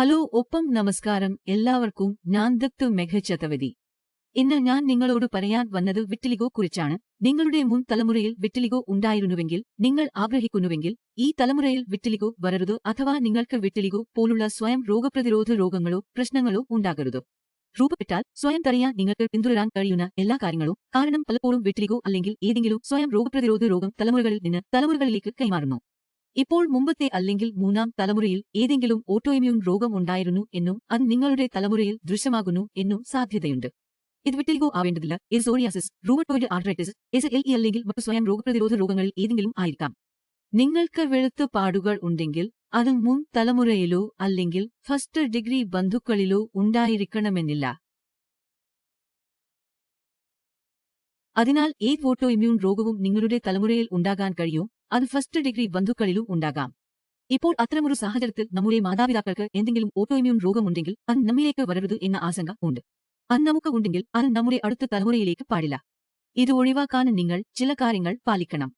Hello ഒപ്പം നമസ്കാരം. എല്ലാവർക്കും ഞാൻ ദത്തു മെഘചതവതി ഇന്ന് ഞാൻ നിങ്ങളോട് പറയാൻ വന്നത് വിറ്റിലിഗോ കുറിച്ചാണ്. നിങ്ങളുടെ മുൻ തലമുറയിൽ വിറ്റിലിഗോ ഉണ്ടായിരുന്നുവെങ്കിൽ നിങ്ങൾ ആഗ്രഹിക്കുന്നുവെങ്കിൽ ഈ തലമുറയിൽ വിറ്റിലിഗോ വരരുത് അഥവാ നിങ്ങൾക്ക് വിറ്റിലിഗോ പോലുള്ള സ്വയം രോഗപ്രതിരോധ രോഗങ്ങളോ പ്രശ്നങ്ങളോ ഉണ്ടാകരുത്. രൂപപ്പെട്ടാൽ സ്വയം തടയാൻ നിങ്ങൾക്ക് പിന്തുടരാൻ കഴിയുന്ന എല്ലാ കാര്യങ്ങളും കാരണം പലപ്പോഴും വിറ്റിലിഗോ അല്ലെങ്കിൽ ഏതെങ്കിലും സ്വയം രോഗപ്രതിരോധ രോഗം തലമുറകളിൽ നിന്ന് തലമുറകളിലേക്ക് കൈമാറുന്നു. ഇപ്പോൾ മുമ്പത്തെ അല്ലെങ്കിൽ മൂന്നാം തലമുറയിൽ ഏതെങ്കിലും ഓട്ടോഇമ്യൂൺ രോഗം ഉണ്ടായിരുന്നു എന്നും അത് നിങ്ങളുടെ തലമുറയിൽ ദൃശ്യമാകുന്നു എന്നും സാധ്യതയുണ്ട്. ഇത് വിട്ടിൽഗോ ആവേണ്ടതില്ല. ഇത് psoriasis rheumatoid arthritis S L E അല്ലെങ്കിൽ മറ്റു സ്വയം രോഗപ്രതിരോധ രോഗങ്ങളിൽ ഏതെങ്കിലും ആയിരിക്കാം. നിങ്ങൾക്ക് വെളുത്ത പാടുകൾ ഉണ്ടെങ്കിൽ അത് മുൻ തലമുറയിലോ അല്ലെങ്കിൽ ഫസ്റ്റ് ഡിഗ്രി ബന്ധുക്കളിലോ ഉണ്ടായിരിക്കണമെന്നില്ല. അതിനാൽ ഏത് ഓട്ടോ ഇമ്മ്യൂൺ രോഗവും നിങ്ങളുടെ തലമുറയിൽ ഉണ്ടാകാൻ കഴിയും? അത് ഫസ്റ്റ് ഡിഗ്രി ബന്ധുക്കളിലും ഉണ്ടാകാം. ഇപ്പോൾ അത്തരമൊരു സാഹചര്യത്തിൽ നമ്മുടെ മാതാപിതാക്കൾക്ക് എന്തെങ്കിലും ഓട്ടോയിമ്യൂൺ രോഗമുണ്ടെങ്കിൽ അത് നമ്മിലേക്ക് വരരുത് എന്ന ആശങ്ക ഉണ്ട്. അത് നമുക്ക് ഉണ്ടെങ്കിൽ അത് നമ്മുടെ അടുത്ത തലമുറയിലേക്ക് പാടില്ല. ഇത് ഒഴിവാക്കാൻ നിങ്ങൾ ചില കാര്യങ്ങൾ പാലിക്കണം.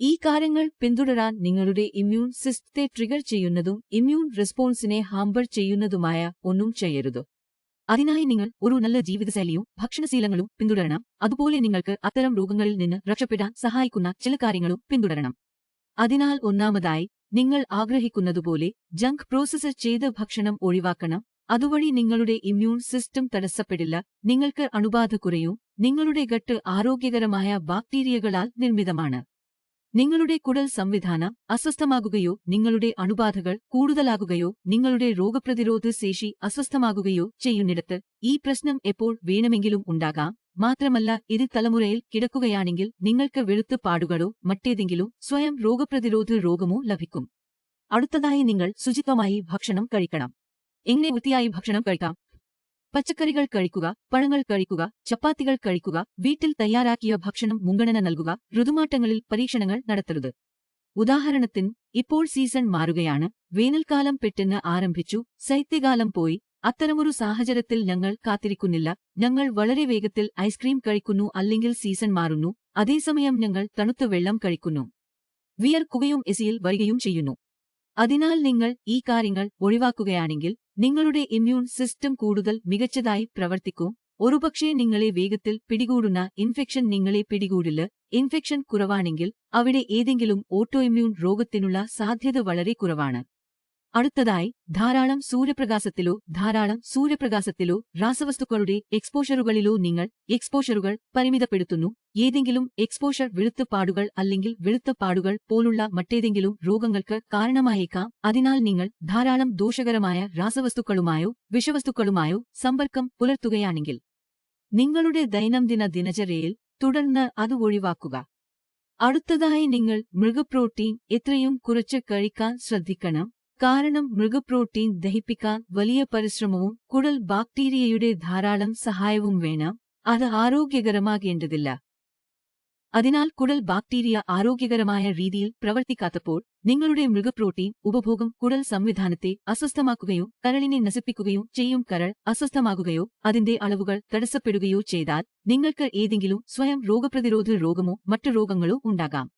ഈ കാര്യങ്ങൾ പിന്തുടരാൻ നിങ്ങളുടെ ഇമ്മ്യൂൺ സിസ്റ്റത്തെ ട്രിഗർ ചെയ്യുന്നതും ഇമ്മ്യൂൺ റെസ്പോൺസിനെ ഹാംബർ ചെയ്യുന്നതുമായ ഒന്നും ചെയ്യരുത്. അതിനായി നിങ്ങൾ ഒരു നല്ല ജീവിതശൈലിയും ഭക്ഷണശീലങ്ങളും പിന്തുടരണം. അതുപോലെ നിങ്ങൾക്ക് അത്തരം രോഗങ്ങളിൽ നിന്ന് രക്ഷപ്പെടാൻ സഹായിക്കുന്ന ചില കാര്യങ്ങളും പിന്തുടരണം. അതിനാൽ ഒന്നാമതായി നിങ്ങൾ ആഗ്രഹിക്കുന്നതുപോലെ ജങ്ക് പ്രോസസ്സ് ചെയ്ത ഭക്ഷണം ഒഴിവാക്കണം. അതുവഴി നിങ്ങളുടെ ഇമ്മ്യൂൺ സിസ്റ്റം തടസ്സപ്പെടില്ല നിങ്ങൾക്ക് അണുബാധ കുറയും നിങ്ങളുടെ ഗട്ട് ആരോഗ്യകരമായ ബാക്ടീരിയകളാൽ നിർമ്മിതമാണ്. നിങ്ങളുടെ കുടൽ സംവിധാനം അസ്വസ്ഥമാകുകയോ നിങ്ങളുടെ അണുബാധകൾ കൂടുതലാകുകയോ നിങ്ങളുടെ രോഗപ്രതിരോധ ശേഷി അസ്വസ്ഥമാകുകയോ ചെയ്യുന്നിടത്ത് ഈ പ്രശ്നം എപ്പോൾ വേണമെങ്കിലും ഉണ്ടാകാം. മാത്രമല്ല ഇത് തലമുറയിൽ കിടക്കുകയാണെങ്കിൽ നിങ്ങൾക്ക് വെളുത്ത് പാടുകളോ മറ്റേതെങ്കിലും സ്വയം രോഗപ്രതിരോധ രോഗമോ ലഭിക്കും. അടുത്തതായി നിങ്ങൾ ശുചിത്വമായി ഭക്ഷണം കഴിക്കണം. എങ്ങനെ വൃത്തിയായി ഭക്ഷണം കഴിക്കാം? പച്ചക്കറികൾ കഴിക്കുക പഴങ്ങൾ കഴിക്കുക ചപ്പാത്തികൾ കഴിക്കുക വീട്ടിൽ തയ്യാറാക്കിയ ഭക്ഷണം മുൻഗണന നൽകുക ഋതുമാറ്റങ്ങളിൽ പരീക്ഷണങ്ങൾ നടത്തരുത്. ഉദാഹരണത്തിന് ഇപ്പോൾ സീസൺ മാറുകയാണ് വേനൽക്കാലം പെട്ടെന്ന് ആരംഭിച്ചു ശൈത്യകാലം പോയി അത്തരമൊരു സാഹചര്യത്തിൽ ഞങ്ങൾ കാത്തിരിക്കുന്നില്ല ഞങ്ങൾ വളരെ വേഗത്തിൽ ഐസ്ക്രീം കഴിക്കുന്നു അല്ലെങ്കിൽ സീസൺ മാറുന്നു അതേസമയം ഞങ്ങൾ തണുത്ത വെള്ളം കഴിക്കുന്നു. വിയർക്കുകയും എസിയിൽ വരികയും ചെയ്യുന്നു. അതിനാൽ നിങ്ങൾ ഈ കാര്യങ്ങൾ ഒഴിവാക്കുകയാണെങ്കിൽ നിങ്ങളുടെ ഇമ്മ്യൂൺ സിസ്റ്റം കൂടുതൽ മികച്ചതായി പ്രവർത്തിക്കും. ഒരുപക്ഷേ നിങ്ങളെ വേഗത്തിൽ പിടികൂടുന്ന ഇൻഫെക്ഷൻ നിങ്ങളെ പിടികൂടില്ല. ഇൻഫെക്ഷൻ കുറവാണെങ്കിൽ അവിടെ ഏതെങ്കിലും ഓട്ടോഇമ്മ്യൂൺ രോഗത്തിനുള്ള സാധ്യത വളരെ കുറവാണ്. അടുത്തതായി ധാരാളം സൂര്യപ്രകാശത്തിലോ ധാരാളം സൂര്യപ്രകാശത്തിലോ രാസവസ്തുക്കളുടെ എക്സ്പോഷറുകളിലോ നിങ്ങൾ എക്സ്പോഷറുകൾ പരിമിതപ്പെടുത്തുന്നു. ഏതെങ്കിലും എക്സ്പോഷർ വെളുത്ത പാടുകൾ അല്ലെങ്കിൽ വെളുത്ത പാടുകൾ പോലുള്ള മറ്റേതെങ്കിലും രോഗങ്ങൾക്ക് കാരണമായേക്കാം. അതിനാൽ നിങ്ങൾ ധാരാളം ദോഷകരമായ രാസവസ്തുക്കളുമായോ വിഷവസ്തുക്കളുമായോ സമ്പർക്കം പുലർത്തുകയാണെങ്കിൽ നിങ്ങളുടെ ദൈനംദിന ദിനചര്യയിൽ തുടർന്ന് അത് ഒഴിവാക്കുക. അടുത്തതായി നിങ്ങൾ മൃഗപ്രോട്ടീൻ എത്രയും കുറച്ച് കഴിക്കാൻ ശ്രദ്ധിക്കണം. കാരണം മൃഗപ്രോട്ടീൻ ദഹിപ്പിക്കാൻ വലിയ പരിശ്രമവും കുടൽ ബാക്ടീരിയയുടെ ധാരാളം സഹായവും വേണം. അത് ആരോഗ്യകരമാകേണ്ടതില്ല. അതിനാൽ കുടൽ ബാക്ടീരിയ ആരോഗ്യകരമായ രീതിയിൽ പ്രവർത്തിക്കാത്തപ്പോൾ നിങ്ങളുടെ മൃഗപ്രോട്ടീൻ ഉപഭോഗം കുടൽ സംവിധാനത്തെ അസ്വസ്ഥമാക്കുകയോ കരളിനെ നശിപ്പിക്കുകയോ ചെയ്യും. കരൾ അസ്വസ്ഥമാകുകയോ അതിന്റെ അളവുകൾ തടസ്സപ്പെടുകയോ ചെയ്താൽ നിങ്ങൾക്ക് ഏതെങ്കിലും സ്വയം രോഗപ്രതിരോധ രോഗമോ മറ്റു രോഗങ്ങളോ ഉണ്ടാകാം.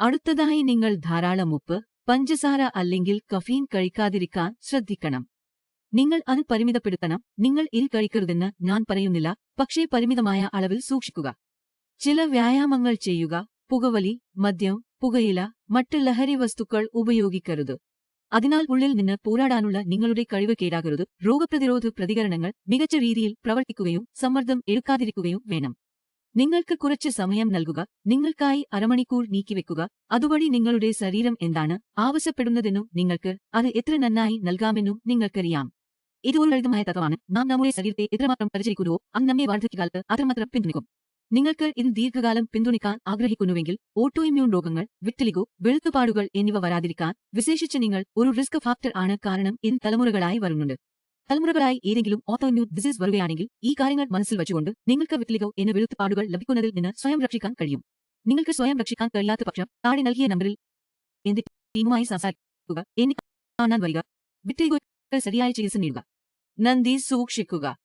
അടുത്തതായി നിങ്ങൾ ധാരാളം ഉപ്പ് പഞ്ചസാര അല്ലെങ്കിൽ കഫീൻ കഴിക്കാതിരിക്കാൻ ശ്രദ്ധിക്കണം. നിങ്ങൾ അത് പരിമിതപ്പെടുത്തണം. നിങ്ങൾ ഇത് കഴിക്കരുതെന്ന് ഞാൻ പറയുന്നില്ല. പക്ഷേ പരിമിതമായ അളവിൽ സൂക്ഷിക്കുക. ചില വ്യായാമങ്ങൾ ചെയ്യുക. പുകവലി മദ്യം പുകയില മറ്റ് ലഹരി വസ്തുക്കൾ ഉപയോഗിക്കരുത്. അതിനാൽ ഉള്ളിൽ നിന്ന് പോരാടാനുള്ള നിങ്ങളുടെ കഴിവ് കേടാകരുത്. രോഗപ്രതിരോധ പ്രതികരണങ്ങൾ മികച്ച രീതിയിൽ പ്രവർത്തിക്കുകയും സമ്മർദ്ദം എടുക്കാതിരിക്കുകയും വേണം. നിങ്ങൾക്ക് കുറച്ച് സമയം നൽകുക നിങ്ങൾക്കായി അരമണിക്കൂർ നീക്കിവെക്കുക അതുവഴി നിങ്ങളുടെ ശരീരം എന്താണ് ആവശ്യപ്പെടുന്നതെന്നും നിങ്ങൾക്ക് അത് എത്ര നന്നായി നൽകാമെന്നും നിങ്ങൾക്കറിയാം. ഇത് ഒരു ലളിതമായ തത്വമാണ്. നാം നമ്മുടെ ശരീരത്തെ എത്രമാത്രം പരിചരിക്കുന്നുവോ അത് നമ്മെ വാർദ്ധക്യകാലത്ത് അത്രമാത്രം പിന്തുണയ്ക്കും. നിങ്ങൾക്ക് ഇത് ദീർഘകാലം പിന്തുണയ്ക്കാൻ ആഗ്രഹിക്കുന്നുവെങ്കിൽ ഓട്ടോ ഇമ്യൂൺ രോഗങ്ങൾ വിട്ടലികോ വെളുത്തുപാടുകൾ എന്നിവ വരാതിരിക്കാൻ വിശേഷിച്ച് നിങ്ങൾ ഒരു റിസ്ക് ഫാക്ടർ ആണ് കാരണം ഇത് തലമുറകളായി വരുന്നുണ്ട്. തലമുറകളായി ഏതെങ്കിലും ഓട്ടോ ഇമ്മ്യൂൺ ഡിസീസ് വരുകയാണെങ്കിൽ ഈ കാര്യങ്ങൾ മനസ്സിൽ വെച്ചുകൊണ്ട് നിങ്ങൾക്ക് വിത്തിലികോ എന്ന വെളുത്തുപാടുകൾ ലഭിക്കുന്നതിൽ നിന്ന് സ്വയം രക്ഷിക്കാൻ കഴിയും. നിങ്ങൾക്ക് സ്വയം രക്ഷിക്കാൻ കഴിയാത്ത പക്ഷം താഴെ നൽകിയ നമ്പറിൽ എന്റെ ടീമുമായി സംസാരിക്കുക. എനിക്ക് കാണാൻ വരിക. വിത്തിലിഗോ ശരിയായ ചികിത്സ നേടുക. നന്ദി. സൂക്ഷിക്കുക.